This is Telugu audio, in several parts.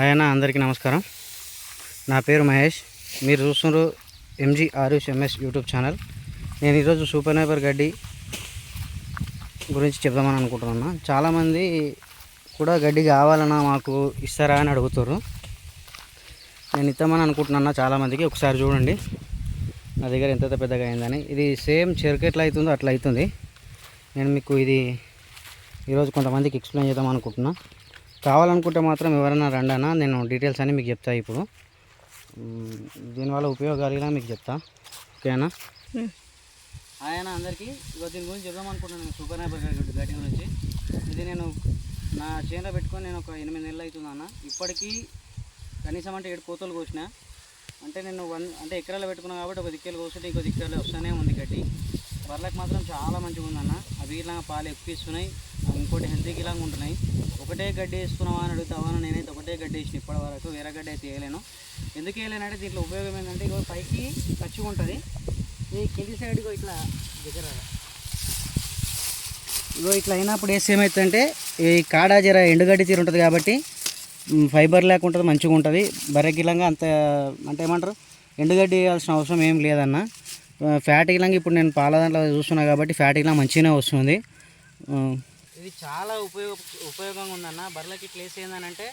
ఆయన అందరికీ నమస్కారం. నా పేరు మహేష్. మీరు చూస్తున్నారు MG Aarush MS YouTube channel. నేను ఈరోజు సూపర్ నైబర్ గడ్డి గురించి చెప్దామని అనుకుంటున్నా చాలామంది కూడా గడ్డి కావాలన్నా మాకు ఇస్తారా అని అడుగుతారు నేను ఇస్తామని అనుకుంటున్నా చాలామందికి. ఒకసారి చూడండి. నా దగ్గర ఎంత పెద్దగా అయిందని. ఇది సేమ్ చెరుకు ఎట్లా అవుతుందో అట్లా అవుతుంది. నేను మీకు ఇది ఈరోజు కొంతమందికి ఎక్స్ప్లెయిన్ చేద్దాం అనుకుంటున్నాను కావాలనుకుంటే మాత్రం ఎవరైనా రండనా? నేను డీటెయిల్స్ అన్నీ మీకు చెప్తా ఇప్పుడు. దీనివల్ల ఉపయోగాలు ఇలా మీకు చెప్తా. ఓకేనా? ఆయన అందరికీ ఇగో దీని గురించి చెప్దాం అనుకుంటున్నాను నేను. సూపర్ గడ్డి గడ్డి గురించి ఇది నేను నా చేనులో పెట్టుకొని నేను ఒక ఎనిమిది నెలలు అవుతుందన్న ఇప్పటికీ కనీసం అంటే ఏడు కోతలు కోసిన. అంటే నేను వన్ అంటే ఎకరాలు పెట్టుకున్నాను కాబట్టి ఒక దిక్కెలు కోస్తుంటే ఇంకో దిక్కెలు వస్తూనే ఉంది గడ్డి. బర్రెలకు మాత్రం చాలా మంచిగా ఉందన్న. అవి ఇలా పాలు ఎక్కువ ఇస్తున్నాయి ఇంకోటి హెల్తీ గిలాగా ఉంటున్నాయి. ఒకటే గడ్డి వేసుకున్నావా అని అడుగుతావా నేనైతే ఒకటే గడ్డి వేసిన ఇప్పటి వరకు వేరే గడ్డి అయితే వేయలేను. ఎందుకు వేయలేనంటే దీంట్లో ఉపయోగం ఏంటంటే ఇక పైకి ఖర్చు ఉంటుంది. ఈ కింది సైడ్ ఇట్లా దగ్గర ఇగో ఇట్లా అయినప్పుడు వేసి ఏమవుతుందంటే ఈ కాడ జర ఎండుగడ్డి తీరు ఉంటుంది కాబట్టి ఫైబర్ లేకుంటుంది మంచిగా ఉంటుంది. బర్రెకిలంగా అంత అంటే ఏమంటారు? ఎండుగడ్డి వేయాల్సిన అవసరం ఏం లేదన్నా. ఫ్యాట్ గిలంగా ఇప్పుడు నేను పాల దాంట్లో చూస్తున్నా కాబట్టి ఫ్యాట్ ఇలా మంచిగానే వస్తుంది. ఇది చాలా ఉపయోగ ఉపయోగంగా ఉందన్న. బర్రెలకి ఇట్లా వేసి ఏంటంటే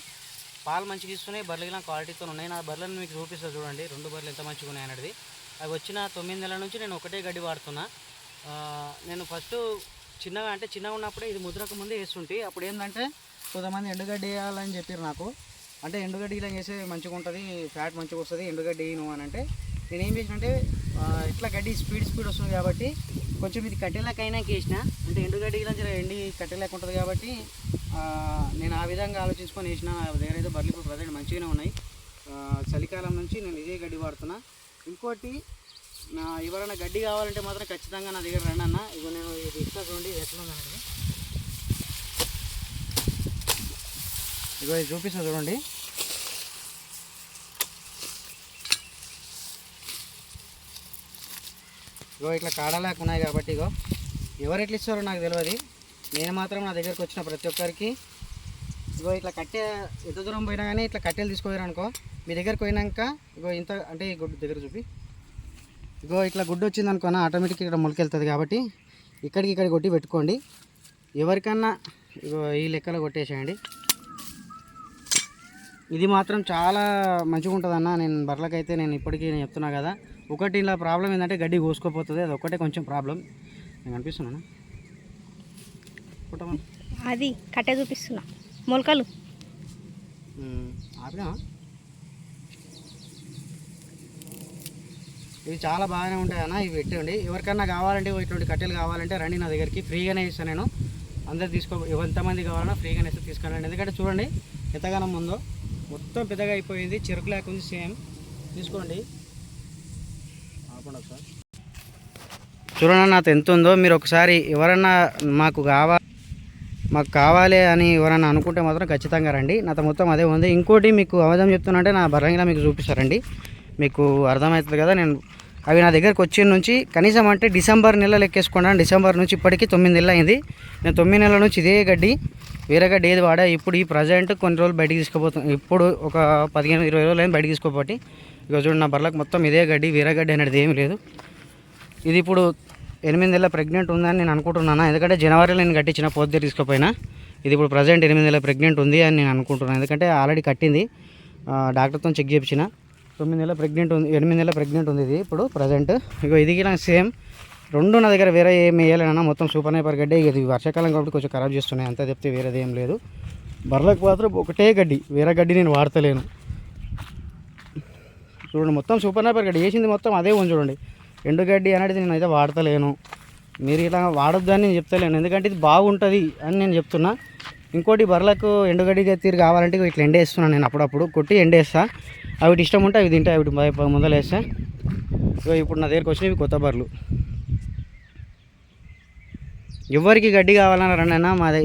పాలు మంచిగా ఇస్తున్నాయి బర్రెలు గిలంగా క్వాలిటీతో ఉన్నాయి. నా బర్రెలను మీకు చూపిస్తా చూడండి. రెండు బర్రెలు ఎంత మంచిగా ఉన్నాయి అనేది అవి వచ్చిన తొమ్మిది నెలల నుంచి నేను ఒకటే గడ్డి వాడుతున్నా. నేను ఫస్ట్ చిన్నగా అంటే చిన్నగా ఉన్నప్పుడే ఇది ముద్రకు ముందే వేస్తుంటే. అప్పుడు ఏంటంటే కొంతమంది ఎండుగడ్డి వేయాలని చెప్పారు నాకు. అంటే ఎండుగడ్డి ఇలా చేసే మంచిగా ఉంటుంది ఫ్యాట్ మంచిగా వస్తుంది ఎండుగడ్డి వేయను అని అంటే నేను ఏం చేసిన అంటే ఇట్లా గడ్డి స్పీడ్ స్పీడ్ వస్తుంది కాబట్టి కొంచెం ఇది కట్టెలకైనా వేసిన అంటే ఎండుగడ్డి ఇలా ఎండి కట్టెలేక ఉంటుంది కాబట్టి నేను ఆ విధంగా ఆలోచించుకొని వేసిన నా దగ్గర అయితే బర్రెలు ఇప్పుడు ప్రజెంట్ మంచిగానే ఉన్నాయి. చలికాలం నుంచి నేను ఇదే గడ్డి వాడుతున్నా. ఇంకోటి నా ఎవరైనా గడ్డి కావాలంటే మాత్రం ఖచ్చితంగా నా దగ్గర రండి అన్న. ఇగో నేను ఇది ఇస్తా చూడండి ఎట్లా ఉందన్నది ఇగో ఇది చూపిస్తా చూడండి. ఇగో ఇట్లా కాడలాగా ఉన్నాయి కాబట్టి ఇగో ఎవరు ఎట్లా ఇస్తారో నాకు తెలియదు. నేను మాత్రం నా దగ్గరకు వచ్చిన ప్రతి ఒక్కరికి ఇగో ఇట్లా కట్టె ఎంత దూరం పోయినా కానీ ఇట్లా కట్టెలు తీసుకుపోయారు అనుకో మీ దగ్గరకు పోయినాక ఇగో ఇంత అంటే ఈ గుడ్డు దగ్గర చూపి. ఇగో ఇట్లా గుడ్డు వచ్చింది అనుకోనా ఆటోమేటిక్ ఇక్కడ మొలకెళ్తుంది కాబట్టి ఇక్కడికి ఇక్కడ కొట్టి పెట్టుకోండి. ఎవరికన్నా ఇగో ఈ లెక్కలో కొట్టేసేయండి. ఇది మాత్రం చాలా మంచిగా ఉంటుందన్న నేను బర్రెలకైతే నేను ఇప్పటికీ నేను చెప్తున్నా కదా. ఒకటి ఇలా ప్రాబ్లం ఏంటంటే గడ్డి కోసుకోపోతుంది అది ఒకటే కొంచెం ప్రాబ్లం. నేను కనిపిస్తున్నాను? పుట్టమని అది కట్టె చూపిస్తున్నా. మొలకలు. ఇవి చాలా బాగానే ఉంటాయి అన్న ఇవి పెట్టండి. ఎవరికన్నా కావాలంటే ఇటువంటి కట్టెలు కావాలంటే రండి నా దగ్గరికి. ఫ్రీగానే ఇస్తాను నేను. అందరు తీసుకో ఎంతమంది కావాలన్నా ఫ్రీగానే ఇస్తే తీసుకురండి. ఎందుకంటే చూడండి ఎంతగానం ఉందో మొత్తం పెద్దగా అయిపోయింది. చెరుకు లేకుంది సేమ్. తీసుకోండి. చూడండి నాతో ఎంత ఉందో మీరు ఒకసారి ఎవరన్నా మాకు కావాలి మాకు కావాలి అని ఎవరన్నా అనుకుంటే మాత్రం ఖచ్చితంగా రండి. నాతో మొత్తం అదే ఉంది. ఇంకోటి మీకు అవధం చెప్తున్నంటే నా బర్రంగిలా మీకు చూపిస్తారండి. మీకు అర్థమవుతుంది కదా నేను అవి నా దగ్గరకు వచ్చిన నుంచి కనీసం అంటే డిసెంబర్ నెల లెక్కేసుకున్నాను డిసెంబర్ నుంచి ఇప్పటికి తొమ్మిది నెలలు అయింది. నేను తొమ్మిది నెలల నుంచి ఇదే గడ్డి వేరే గడ్డి ఏది వాడా. ఇప్పుడు ఈ ప్రజెంట్ కొన్ని రోజులు బయటికి తీసుకుపోతాను ఇప్పుడు ఒక పదిహేను ఇరవై రోజులు అయింది బయటికి తీసుకోబట్టి ఇక చూడండి నా బర్లకు మొత్తం ఇదే గడ్డి వేరే గడ్డి అనేది ఏమీ లేదు. ఇది ఇప్పుడు ఎనిమిది నెలల ప్రెగ్నెంట్ ఉందని నేను అనుకుంటున్నాను? ఎందుకంటే జనవరిలో నేను కట్టించిన పోతే తీసుకుపోయినా. ఇది ఇప్పుడు ప్రజెంట్ ఎనిమిది నెలల ప్రెగ్నెంట్ ఉంది అని నేను అనుకుంటున్నాను. ఎందుకంటే ఆల్రెడీ కట్టింది. డాక్టర్తో చెక్ చేయించిన తొమ్మిది నెలల ప్రెగ్నెంట్ ఉంది ఎనిమిది నెలల ప్రెగ్నెంట్ ఉంది ఇది ఇప్పుడు ప్రజెంట్. ఇగో ఇది నాకు సేమ్. రెండు నా దగ్గర వేరే ఏం వేయాలన్నా మొత్తం సూపర్ నైపర్ గడ్డి ఇది. వర్షాకాలం కాబట్టి కొంచెం ఖరాబ్ చేస్తున్నాయి. అంతా చెప్తే వేరేది ఏం లేదు. బర్లకు మాత్రం ఒకటే గడ్డి. వేరే గడ్డి నేను వాడతలేను. చూడండి మొత్తం సూపర్ నాపర్ గడ్డి. వేసింది మొత్తం అదే ఉంది చూడండి. ఎండుగడ్డి అనేది నేను అయితే వాడతలేను. మీరు ఇలా వాడొద్దని అని నేను చెప్తలేను. ఎందుకంటే ఇది బాగుంటుంది అని నేను చెప్తున్నా. ఇంకోటి బర్రెలకు ఎండుగడ్డి తీరు కావాలంటే ఇట్లా ఎండేస్తున్నాను నేను అప్పుడప్పుడు. కొట్టి ఎండేస్తా అవి ఇష్టం ఉంటే అవి తింటే అవిటి ముందలేస్తా ఇప్పుడు నా దగ్గరికి వచ్చినవి కొత్త బర్రెలు. ఎవరికి గడ్డి కావాలన్నా రండి మాది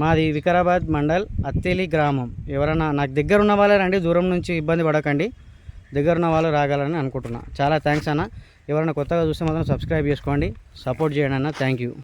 మాది వికారాబాద్ మండల్ అత్తేలి గ్రామం. ఎవరైనా నాకు దగ్గర ఉన్న వాళ్ళే రండి. దూరం నుంచి ఇబ్బంది పడకండి. దగ్గర ఉన్న వాళ్ళు రాగలని అనుకుంటున్నా. చాలా థ్యాంక్స్ అన్న. ఎవరైనా కొత్తగా చూస్తే మాత్రం సబ్స్క్రైబ్ చేసుకోండి. సపోర్ట్ చేయండి అన్న. Thank you.